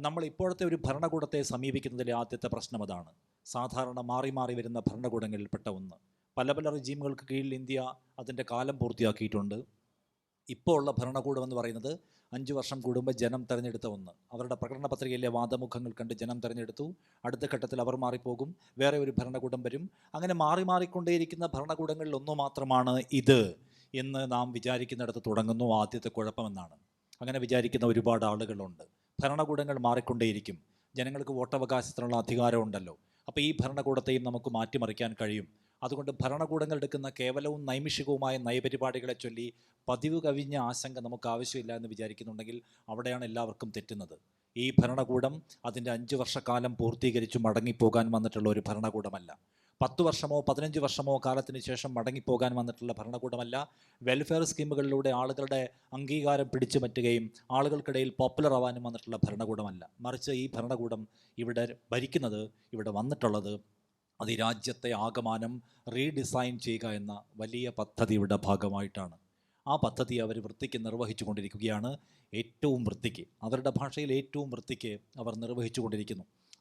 നമ്മൾ ഇപ്പോഴത്തെ ഒരു ഭരണകൂടത്തെ സമീപിക്കുന്നതിലെ ആദ്യത്തെ പ്രശ്നം അതാണ്. സാധാരണ മാറി മാറി വരുന്ന ഭരണകൂടങ്ങളിൽപ്പെട്ട ഒന്ന്. പല പല റെജീമുകൾക്ക് കീഴിൽ ഇന്ത്യ അതിന്റെ കാലം പൂർത്തിയാക്കിയിട്ടുണ്ട്. ഇപ്പോൾ ഉള്ള ഭരണകൂടം എന്ന് പറയുന്നത് അഞ്ച് വർഷം കൂടുമ്പോൾ ജനം തിരഞ്ഞെടുത്ത ഒന്ന്. അവരുടെ പ്രകടന പത്രികയിലെ വാദമുഖങ്ങൾ കണ്ട് ജനം തിരഞ്ഞെടുത്തു. അടുത്ത ഘട്ടത്തിൽ അവർ മാറിപ്പോകും. വേറെ ഒരു ഭരണകൂടം വരും. അങ്ങനെ മാറി മാറിക്കൊണ്ടേയിരിക്കുന്ന ഭരണകൂടങ്ങളിൽ ഒന്നു മാത്രമാണ് ഇത് എന്ന് നാം വിചാരിക്കുന്നിടത്ത് തുടങ്ങുന്നു ആദ്യത്തെ കുഴപ്പമെന്നാണ്. അങ്ങനെ വിചാരിക്കുന്ന ഒരുപാട് ആളുകളുണ്ട്. ഭരണകൂടങ്ങൾ മാറിക്കൊണ്ടേയിരിക്കും. ജനങ്ങൾക്ക് വോട്ടവകാശത്തിനുള്ള അധികാരമുണ്ടല്ലോ. അപ്പോൾ ഈ ഭരണകൂടത്തെയും നമുക്ക് മാറ്റിമറിക്കാൻ കഴിയും. അതുകൊണ്ട് ഭരണകൂടങ്ങൾ എടുക്കുന്ന കേവലവും നൈമിഷികവുമായ നയപരിപാടികളെ ചൊല്ലി പതിവ് കവിഞ്ഞ ആശങ്ക നമുക്ക് ആവശ്യമില്ല എന്ന് വിചാരിക്കുന്നുണ്ടെങ്കിൽ അവിടെയാണ് എല്ലാവർക്കും തെറ്റുന്നത്. ഈ ഭരണകൂടം അതിന്റെ അഞ്ച് വർഷക്കാലം പൂർത്തീകരിച്ചു മടങ്ങിപ്പോകാൻ വന്നിട്ടുള്ള ഒരു ഭരണകൂടമല്ല. പത്ത് വർഷമോ പതിനഞ്ച് വർഷമോ കാലത്തിന് ശേഷം മടങ്ങിപ്പോകാൻ വന്നിട്ടുള്ള ഭരണകൂടമല്ല. വെൽഫെയർ സ്കീമുകളിലൂടെ ആളുകളുടെ അംഗീകാരം പിടിച്ചു പറ്റുകയും ആളുകൾക്കിടയിൽ പോപ്പുലർ ആവാനും വന്നിട്ടുള്ള ഭരണകൂടമല്ല. മറിച്ച് ഈ ഭരണകൂടം ഇവിടെ ഭരിക്കുന്നത് ഇവിടെ വന്നിട്ടുള്ളത് അത് ഈ രാജ്യത്തെ ആകമാനം റീഡിസൈൻ ചെയ്യുക എന്ന വലിയ പദ്ധതിയുടെ ഭാഗമായിട്ടാണ്. ആ പദ്ധതി അവർ വൃത്തിക്ക് നിർവഹിച്ചു കൊണ്ടിരിക്കുകയാണ്. ഏറ്റവും വൃത്തിക്ക് അവരുടെ ഭാഷയിൽ ഏറ്റവും വൃത്തിക്ക് അവർ നിർവഹിച്ചു കൊണ്ടിരിക്കുന്നു.